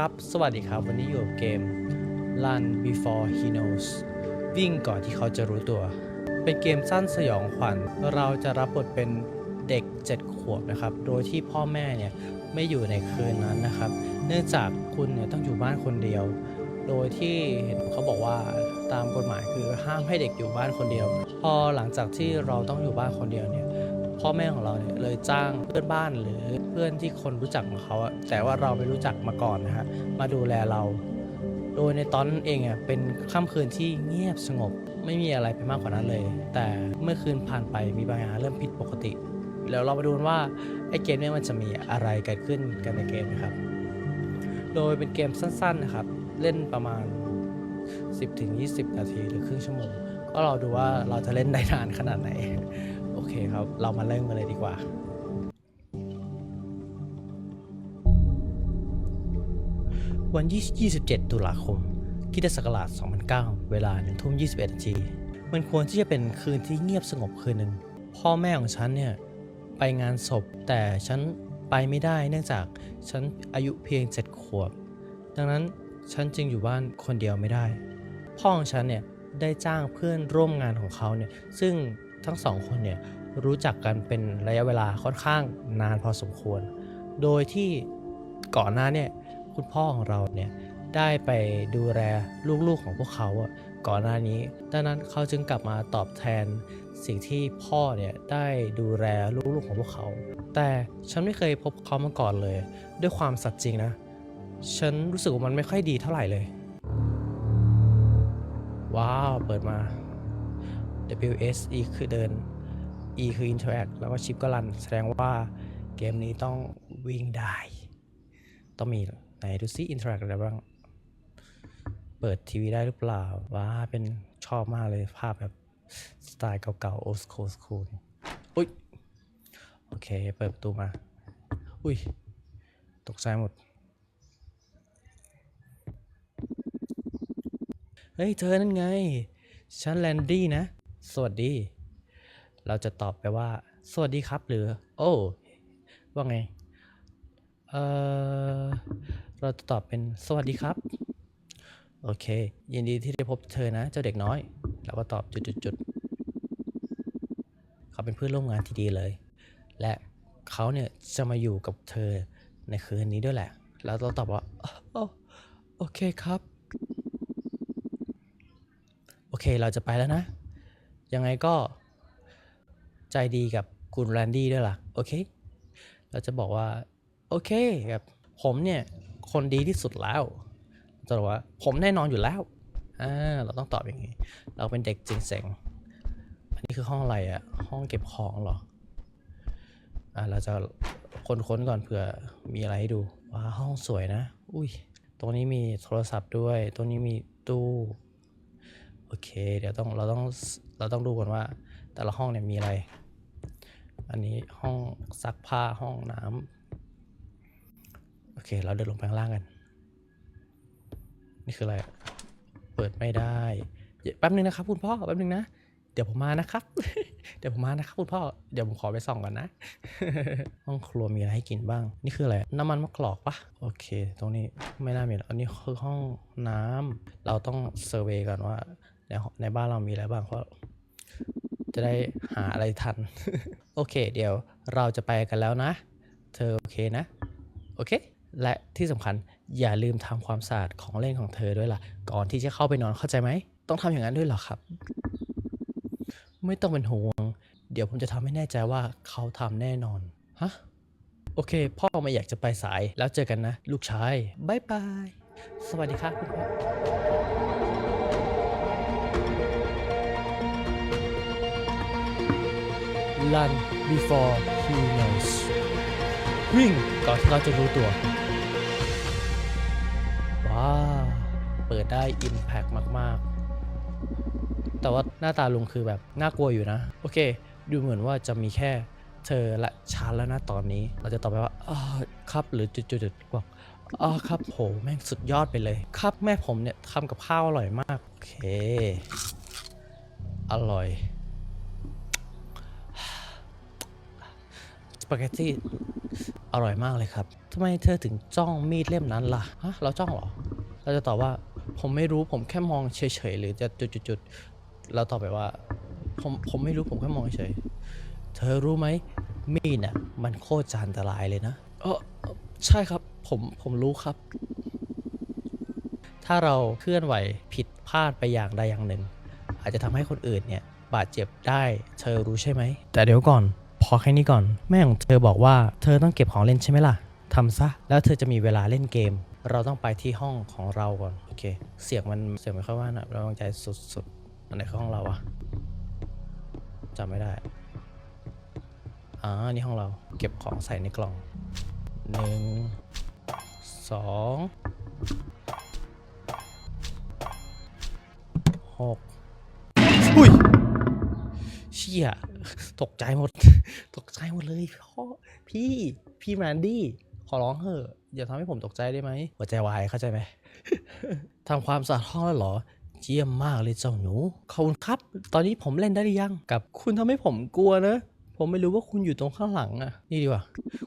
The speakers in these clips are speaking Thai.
ครับ สวัสดีครับ วันนี้อยู่กับเกม Run Before He Knows วิ่งก่อนที่เขาจะรู้ตัว เป็นเกมสั้นสยองขวัญ เราจะรับบทเป็นเด็ก 7 ขวบนะครับ โดยที่พ่อแม่เนี่ยไม่อยู่ในคืนนั้นนะครับ เนื่องจากคุณเนี่ยต้องอยู่บ้านคนเดียว โดยที่เห็นเขาบอกว่าตามกฎหมายคือห้ามให้เด็กอยู่บ้านคนเดียว พอหลังจากที่เราต้องอยู่บ้านคนเดียวเนี่ยพ่อแม่ของเราเนี่ยเลยจ้างเพื่อนบ้านหรือ เพื่อนที่คนรู้จักของเขาอะแต่ว่าเราไม่รู้จักมาก่อนนะฮะมาดูแลเรา โดยในตอนนั้นเองอะเป็นค่ำคืนที่เงียบสงบ ไม่มีอะไรไปมากกว่านั้นเลย แต่เมื่อคืนผ่านไปมีบางอย่างเริ่มผิดปกติ แล้วเรามาดูนว่าไอ้เกมนี้มันจะมีอะไรเกิดขึ้นกันในเกมนะครับ โดยเป็นเกมสั้นๆนะครับเล่นประมาณ 10-20 นาทีหรือครึ่งชั่วโมงก็เราดูว่าเราจะเล่นได้นานขนาดไหน โอเคครับ เรามาเริ่มกันเลยดีกว่า วันที่27 ตุลาคมคริสตศักราช2009 เวลา1ทุ่ม21นาทีมันควรที่จะเป็นคืนที่เงียบสงบคืนหนึ่ง พ่อแม่ของฉันเนี่ยไปงานศพแต่ฉันไปไม่ได้เนื่องจากฉันอายุเพียง7ขวบ ดังนั้นฉันจึงอยู่บ้านคนเดียวไม่ได้ พ่อของฉันเนี่ยได้จ้างเพื่อนร่วมงานของเขาเนี่ยซึ่งทั้งสองคนเนี่ยรู้จักกันเป็นระยะเวลาค่อนข้างนานพอสมควร โดยที่ก่อนหน้าเนี่ย คุณพ่อของเราเนี่ยได้ไปดูแลลูกๆของพวกเขาก่อนหน้านี้ดังนั้นเขาจึงกลับมาตอบแทนสิ่งที่พ่อเนี่ยได้ดูแลลูกๆของพวกเขา แต่ฉันไม่เคยพบเขามาก่อนเลย ด้วยความสัตย์จริงนะ ฉันรู้สึกว่ามันไม่ค่อยดีเท่าไหร่เลย ว้าว เปิดมา W S E คือเดิน E คือ interact แล้วก็ชิปก็รัน แสดงว่าเกมนี้ต้องวิ่งได้ ต้องมี ไหนดูซิ interact อคอะไรบ้าง เปิดทีวีได้หรือเปล่า ว้า เป็นชอบมากเลยภาพแบบสไตล์เก่าๆ old school school อุ้ย โอเค เปิดประตูมา อุ้ย ตกใจหมด เฮ้ย เธอนั่นไง ฉันแลนดี้นะ สวัสดี เราจะตอบไปว่า สวัสดีครับหรือ โอ้ ว่าไง เออ เราจะตอบเป็นสวัสดีครับ โอเค ยินดีที่ได้พบเธอนะ เจ้าเด็กน้อย เราก็ตอบจุดๆเขาเป็นเพื่อนร่วมงานที่ดีเลย และเขาเนี่ยจะมาอยู่กับเธอในคืนนี้ด้วยแหละ แล้วเราตอบว่าโอเคครับ โอเคเราจะไปแล้วนะ ยังไงก็ใจดีกับคุณแรนดี้ด้วยล่ะ โอเค เราจะบอกว่า โอเคแบบผมเนี่ย คนดีที่สุดแล้วจะบอกว่าผมแน่นอนอยู่แล้วอ่าเราต้องตอบอย่างนี้ เราเป็นเด็กจริงเสงอันนี้คือห้องอะไรอะห้องเก็บของหรออ่าเราจะค้นๆก่อนเผื่อมีอะไรให้ดูว้าห้องสวยนะ อุ้ยตรงนี้มีโทรศัพท์ด้วย ตรงนี้มีตู้โอเค เดี๋ยวต้องเราต้องเราต้องดูก่อนว่า แต่ละห้องเนี่ยมีอะไร อันนี้ห้องซักผ้าห้องน้ำ เคเราเดินลงไปข้างล่างกัน นี่คืออะไรเปิดไม่ได้แป๊บนึงนะครับคุณพ่อแป๊บนึงนะเดี๋ยวผมมานะครับ เดี๋ยวผมมานะครับคุณพ่อ เดี๋ยวผมขอไปส่องก่อนนะ ห้องครัวมีอะไรให้กินบ้าง นี่คืออะไร น้ำมันมะกรอกปะโอเค ตรงนี้ไม่น่ามีแล้วอันนี้คือห้องน้ำเราต้องเซอร์เวย์ก่อนว่าในในบ้านเรามีอะไรบ้างเพราะจะได้หาอะไรทัน โอเค เดี๋ยวเราจะไปกันแล้วนะ เธอโอเคนะ โอเค และที่สำคัญอย่าลืมทำความสะอาดของเล่นของเธอด้วยล่ะ ก่อนที่จะเข้าไปนอนเข้าใจไหม ต้องทำอย่างนั้นด้วยเหรอครับ ไม่ต้องเป็นห่วง เดี๋ยวผมจะทำให้แน่ใจว่าเขาทำแน่นอน ฮะ โอเค พ่อไม่อยากจะไปสายแล้วเจอกันนะ ลูกชายบายบาย สวัสดีครับคุณพ่อ Run before he knows วิ่งก่อนที่เราจะรู้ตัว ว้าเปิดได้ Impact มาก ๆ แต่ว่าหน้าตาลุงคือแบบ น่ากลัวอยู่นะ โอเค ดูเหมือนว่าจะมีแค่เธอและฉันแล้วนะตอนนี้ เราจะตอบไปว่าอ๋อครับหรือจุดๆๆบอกอ๋อครับโหแม่งสุดยอดไปเลย ครับแม่ผมเนี่ยทำกับข้าวอร่อยมาก โอเค อร่อย ปาเกตตี้อร่อยมากเลยครับทำไมเธอถึงจ้องมีดเล่มนั้นล่ะฮะเราจ้องเหรอ เราจะตอบว่าผมไม่รู้ผมแค่มองเฉยๆหรือจะจุดๆๆเราตอบไปว่าผมผมไม่รู้ผมแค่มองเฉยๆเธอรู้ไหมมีดน่ะมันโคตรจะอันตรายเลยนะเออเอ่อใช่ครับผมผมรู้ครับ ถ้าเราเคลื่อนไหวผิดพลาดไปอย่างใดอย่างหนึ่ง อาจจะทำให้คนอื่นเนี่ยบาดเจ็บได้เธอรู้ใช่ไหม แต่เดี๋ยวก่อน พอแค่นี้ก่อน แม่ของเธอบอกว่าเธอต้องเก็บของเล่นใช่ไหมล่ะทำซะ แล้วเธอจะมีเวลาเล่นเกม เราต้องไปที่ห้องของเราก่อน โอเค เสียงมันเสียงไม่ค่อยว่านะเราต้องใจสุดๆอันไหนคือห้องเราอะจำไม่ได้อ่านี่ห้องเราเก็บของใส่ในกล่องหนึ่งสองหก เชี่ยตกใจหมด ตกใจหมดเลยพ่อพี่พี่แมนดี้ขอร้องเถอะอย่าทำให้ผมตกใจได้ไหมหัวใจวายเข้าใจไหมทำความสะอาดห้องแล้วเหรอเจียมมากเลยเจ้าหนูขอบคุณครับ ตอนนี้ผมเล่นได้หรือยัง กับคุณทำให้ผมกลัวนะ ผมไม่รู้ว่าคุณอยู่ตรงข้างหลังอะนี่ดีกว่า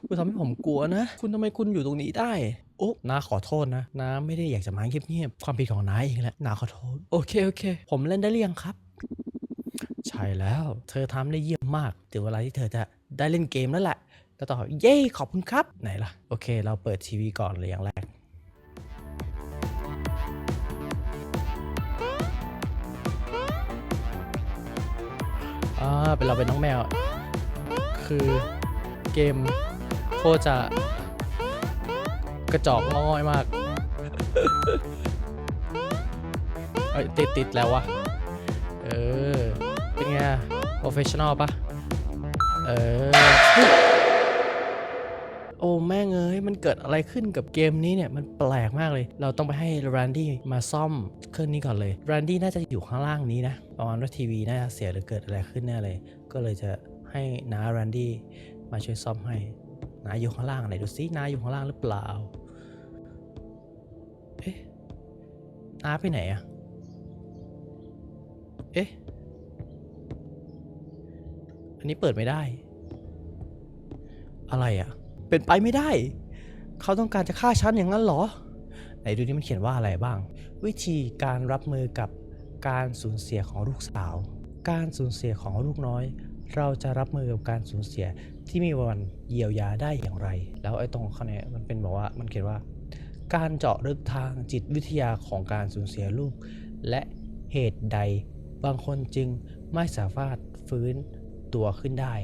คุณทำให้ผมกลัวนะ คุณทำไมคุณอยู่ตรงนี้ได้ โอ้นาขอโทษนะ นาไม่ได้อยากจะมาเงียบๆ ความผิดของนาเองแหละ นาขอโทษ โอเคโอเค ผมเล่นได้หรือยังครับ ใช่แล้ว เธอทำได้เยี่ยมมากถึงเวลาที่เธอจะได้เล่นเกมแล้วแหละแล้วต่อเย้ขอบคุณครับ ไหนล่ะ โอเค เราเปิดทีวีก่อนเลยอย่างแรก อ่า เป็นเราเป็นน้องแมว คือเกมโคตรจะ กระจอกง่อยมาก เอ้ยติดติดแล้ววะ เออ เป็นไงโปรเฟชชั่นอลปะเออ โอ้แม่งเอ้ย มันเกิดอะไรขึ้นกับเกมนี้เนี่ย มันแปลกมากเลย เราต้องไปให้แรนดี้มาซ่อมเครื่องนี้ก่อนเลยแรนดี้น่าจะอยู่ข้างล่างนี้นะประมาณว่าทีวีน่าจะเสียหรือเกิดอะไรขึ้นแน่เลย ก็เลยจะให้น้าแรนดี้มาช่วยซ่อมให้น้าอยู่ข้างล่างไหนดูซิน้าอยู่ข้างล่างหรือเปล่า เอ๊ะน้าไปไหนอะเอ๊ะ อันนี้เปิดไม่ได้ อะไรอะ่ะ เป็นไปไม่ได้ เขาต้องการจะฆ่าฉันอย่างนั้นเหรอ ไหนดูนี่มันเขียนว่าอะไรบ้าง วิธีการรับมือกับการสูญเสียของลูกสาว การสูญเสียของลูกน้อย เราจะรับมือกับการสูญเสียที่มีวันเยียวยาได้อย่างไร แล้วไอ้ตรงข้างในมันเป็นบอกว่ามันเขียนว่า การเจาะลึกทางจิตวิทยาของการสูญเสียลูก และเหตุใดบางคนจึงไม่สามารถฟื้น ตัวขึ้นได้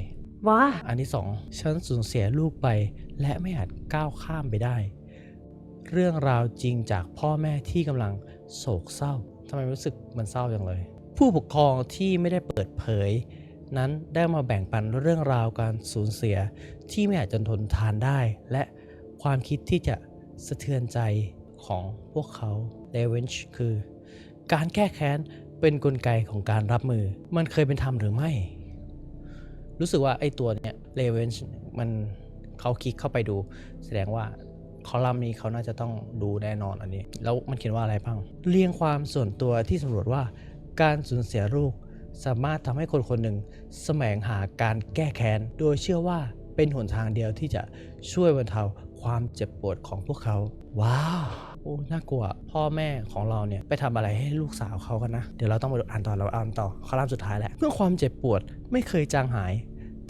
ว้าอันที่สองฉันสูญเสียลูกไป และไม่อาจก้าวข้ามไปได้ เรื่องราวจริงจากพ่อแม่ที่กำลังโศกเศร้าทำไมรู้สึกมันเศร้าจังเลย ผู้ปกครองที่ไม่ได้เปิดเผย นั้นได้มาแบ่งปันเรื่องราวการสูญเสียที่ไม่อาจจะทนทานได้ และความคิดที่จะสะเทือนใจของพวกเขา l e v e n g e คือ การแก้แค้นเป็นนกลไกของการรับมือ มันเคยเป็นธรรมหรือไม่ รู้สึกว่าไอ้ตัวเนี้ย l e v e n g e มันเขาคลิกเข้าไปดู แสดงว่าคอลัมน์นี้เขาน่าจะต้องดูแน่นอนอันนี้ แล้วมันเขียนว่าอะไรบ้าง เรียงความส่วนตัวที่สำรวจว่าการสูญเสียลูกสามารถทำให้คนคนหนึ่งแสมงหาการแก้แค้น โดยเชื่อว่าเป็นหนทางเดียวที่จะช่วยบรรเทาความเจ็บปวดของพวกเขา ว้าว โอ้ น่ากลัว พ่อแม่ของเราเนี่ย ไปทำอะไรให้ลูกสาวเขากันนะ เดี๋ยวเราต้องมาอ่านต่อเราอ่านต่อคอลัมน์สุดท้ายแหละเมื่อความเจ็บปวดไม่เคยจางหาย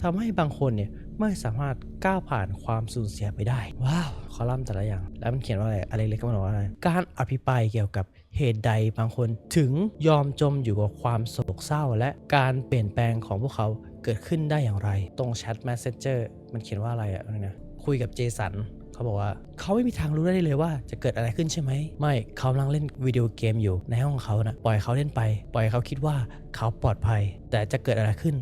ทำให้บางคนเนี่ยไม่สามารถก้าวผ่านความสูญเสียไปได้ ว้าว คอลัมน์แต่ละอย่าง แล้วมันเขียนว่าอะไรอะไรเล็กก็มันบอกว่าอะไร การอภิปรายเกี่ยวกับเหตุใดบางคนถึงยอมจมอยู่กับความโศกเศร้า และการเปลี่ยนแปลงของพวกเขาเกิดขึ้นได้อย่างไร ตรงแชท Messenger มันเขียนว่าอะไรอะนะคุยกับเจสันเขาบอกว่าเขาไม่มีทางรู้ได้เลยว่าจะเกิดอะไรขึ้นใช่ไหม ไม่เขากำลังเล่นวิดีโอเกมอยู่ในห้องเขานะปล่อยเขาเล่นไป ปล่อยเขาคิดว่าเขาปลอดภัย แต่จะเกิดอะไรขึ้น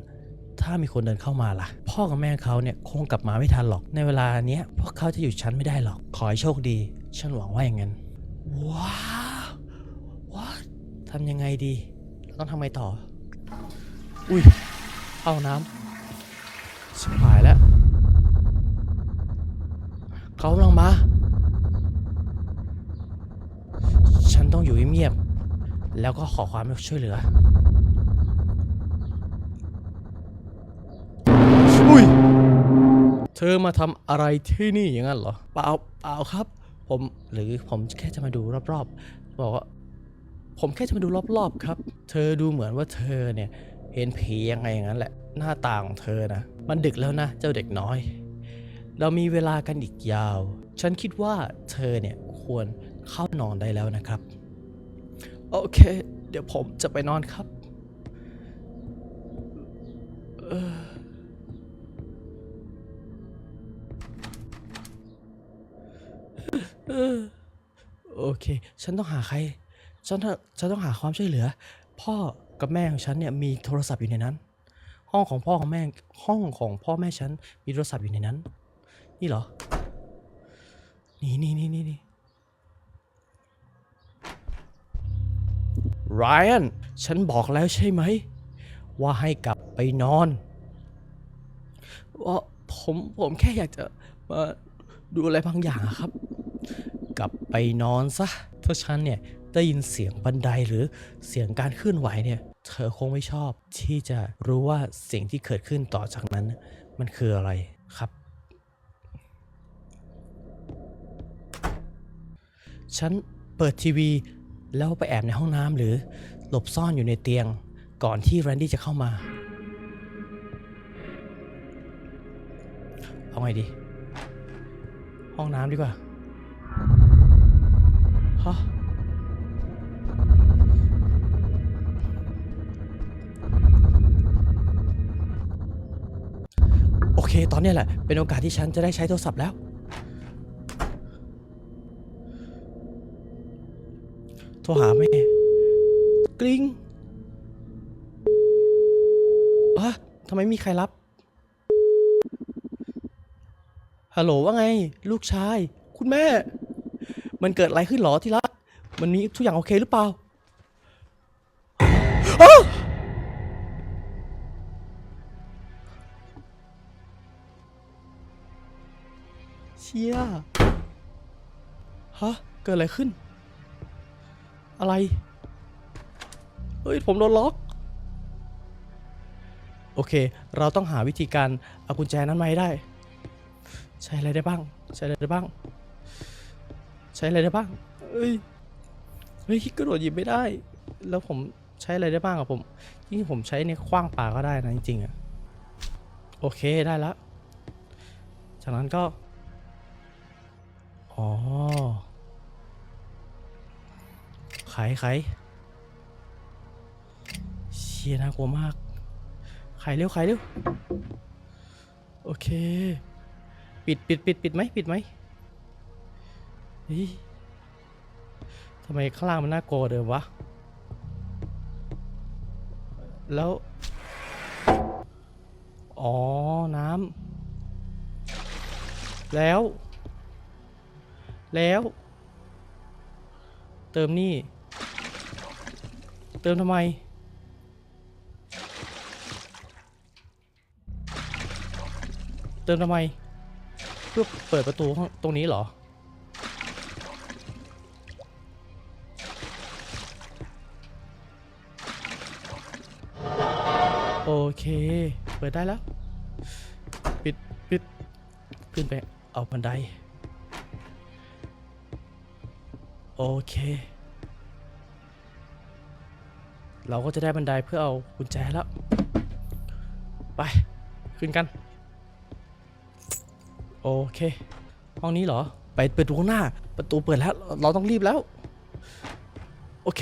ถ้ามีคนเดินเข้ามาล่ะ พ่อกับแม่เขาเนี่ยคงกลับมาไม่ทันหรอก ในเวลาเนี้ยพวกเขาจะอยู่ชั้นไม่ได้หรอก ขอให้โชคดี ฉันหวังว่าอย่างนั้น ว้าวว้าทำยังไงดี เราต้องทำไงต่อ อุ้ยเข้าน้ำชิบหายแล้ว เขากำลังมา ฉันต้องอยู่เงียบๆแล้วก็ขอความช่วยเหลือ เธอมาทำอะไรที่นี่อย่างนั้นเหรอ เปล่าเปล่าครับ ผมหรือผมแค่จะมาดูรอบๆบอกว่า ผมแค่จะมาดูรอบๆครับ เธอดูเหมือนว่าเธอเนี่ยเห็นผียังไงอย่างนั้นแหละ หน้าตาของเธอนะ มันดึกแล้วนะ เจ้าเด็กน้อย เรามีเวลากันอีกยาว ฉันคิดว่าเธอเนี่ยควรเข้านอนได้แล้วนะครับ โอเค เดี๋ยวผมจะไปนอนครับ โอเค ฉันต้องหาใคร ฉันต้องฉันต้องหาความช่วยเหลือ พ่อกับแม่ของฉันเนี่ยมีโทรศัพท์อยู่ในนั้น ห้องของพ่อของแม่ ห้องของพ่อแม่ฉันมีโทรศัพท์อยู่ในนั้น นี่เหรอ นี่นี่นี่นี่นี่ไรอันฉันบอกแล้วใช่ไหม ว่าให้กลับไปนอนว่า ผมผมแค่อยากจะมาดูอะไรบางอย่างอะครับ กลับไปนอนซะถ้าฉันเนี่ยได้ยินเสียงบันไดหรือเสียงการเคลื่อนไหวเนี่ย เธอคงไม่ชอบที่จะรู้ว่าสิ่งที่เกิดขึ้นต่อจากนั้น มันคืออะไรครับ ฉันเปิดทีวีแล้วไปแอบในห้องน้ำหรือหลบซ่อนอยู่ในเตียงก่อนที่แรนดี้จะเข้ามา เอาไงดี ห้องน้ำดีกว่าฮะโอเค ตอนนี้แหละ เป็นโอกาสที่ฉันจะได้ใช้โทรศัพท์แล้ว โทรหาแม่ กริ๊งอะทำไมมีใครรับ ฮัลโหลว่าไง ลูกชาย คุณแม่ มันเกิดอะไรขึ้นหรอที่รักมันมีทุกอย่างโอเคหรือเปล่าอ้าวเชี่ยฮะ เกิดอะไรขึ้น อะไร เฮ้ย ผมโดนล็อก โอเค เราต้องหาวิธีการเอากุญแจนั้นมาให้ได้ ใช้อะไรได้บ้าง ใช้อะไรได้บ้าง ใช้อะไรได้บ้างเอ้ยเฮ้ยกระโดดหยิบไม่ได้ แล้วผมใช้อะไรได้บ้างอะผมยิ่งผมใช้ในคว้างปลาก็ได้นะจริงๆอะโอเคได้แล้วจากนั้นก็ อ๋อไขไขเชียน่ากลัวมากไขเร็วไขเร็ว โอเค ปิดปิดปิดปิดไหมปิดไหมเฮ้ยทำไมข้างล่างมันน่ากลัวเดิมวะ แล้ว อ๋อ น้ำ แล้ว แล้ว เติมนี่ เติมทำไมเติมทำไม เพื่อเปิดประตูตรงนี้เหรอ โอเค เปิดได้แล้ว ปิดปิดขึ้นไปเอาบันได โอเค เราก็จะได้บันไดเพื่อเอากุญแจแล้ว ไป ขึ้นกัน โอเค ห้องนี้เหรอ ไปเปิดดูข้างหน้า ประตูเปิดแล้ว เราต้องรีบแล้ว โอเค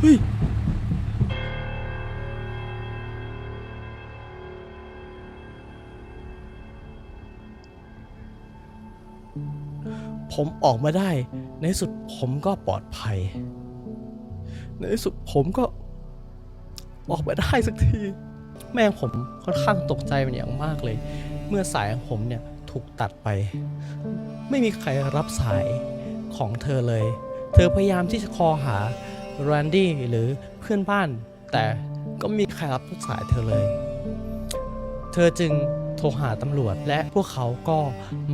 เฮ้ยผมออกมาได้ ในสุดผมก็ปลอดภัย ในที่สุดผมก็ออกมาได้สักที แม่ผมค่อนข้างตกใจเป็นอย่างมากเลย เมื่อสายของผมเนี่ยถูกตัดไป ไม่มีใครรับสายของเธอเลย เธอพยายามที่จะคอหาแรนดี้หรือเพื่อนบ้าน แต่ก็ไม่มีใครรับสายเธอเลย เธอจึงโทรหาตำรวจและพวกเขาก็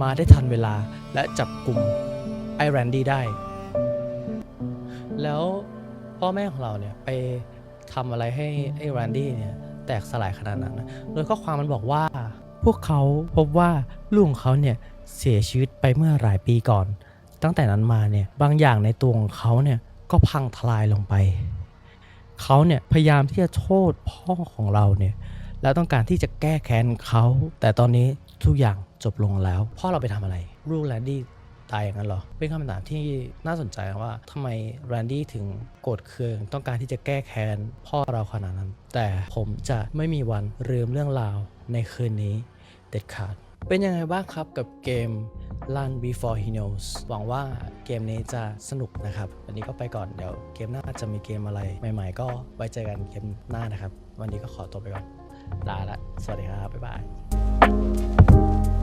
มาได้ทันเวลาและจับกลุ่มไอแรนดี้ได้ แล้ว พ่อแม่ของเราเนี่ยไปทำอะไรให้ไอ้แรนดี้เนี่ยแตกสลายขนาดนั้นนะโดยข้อความมันบอกว่า พวกเขาพบว่าลูกของเขาเนี่ยเสียชีวิตไปเมื่อหลายปีก่อน ตั้งแต่นั้นมาเนี่ยบางอย่างในตัวของเขาเนี่ยก็พังทลายลงไป เขาเนี่ยพยายามที่จะโทษพ่อของเราเนี่ยแล้วต้องการที่จะแก้แค้นเขา แต่ตอนนี้ทุกอย่างจบลงแล้ว พ่อเราไปทำอะไรลูกแรนดี้ ตายอย่างนั้นหรอ เป็นคำถามที่น่าสนใจว่าทำไมแรนดี้ถึงโกรธเคือง ต้องการที่จะแก้แค้นพ่อเราขนาดนั้น แต่ผมจะไม่มีวันลืมเรื่องราวในคืนนี้เด็ดขาด เป็นยังไงบ้างครับกับเกม Run Before He Knows หวังว่าเกมนี้จะสนุกนะครับวันนี้ก็ไปก่อนเดี๋ยวเกมหน้าจะมีเกมอะไรใหม่ๆ ก็ไว้เจอกันเกมหน้านะครับ วันนี้ก็ขอตัวไปก่อนลาละ สวัสดีครับ บ๊ายบาย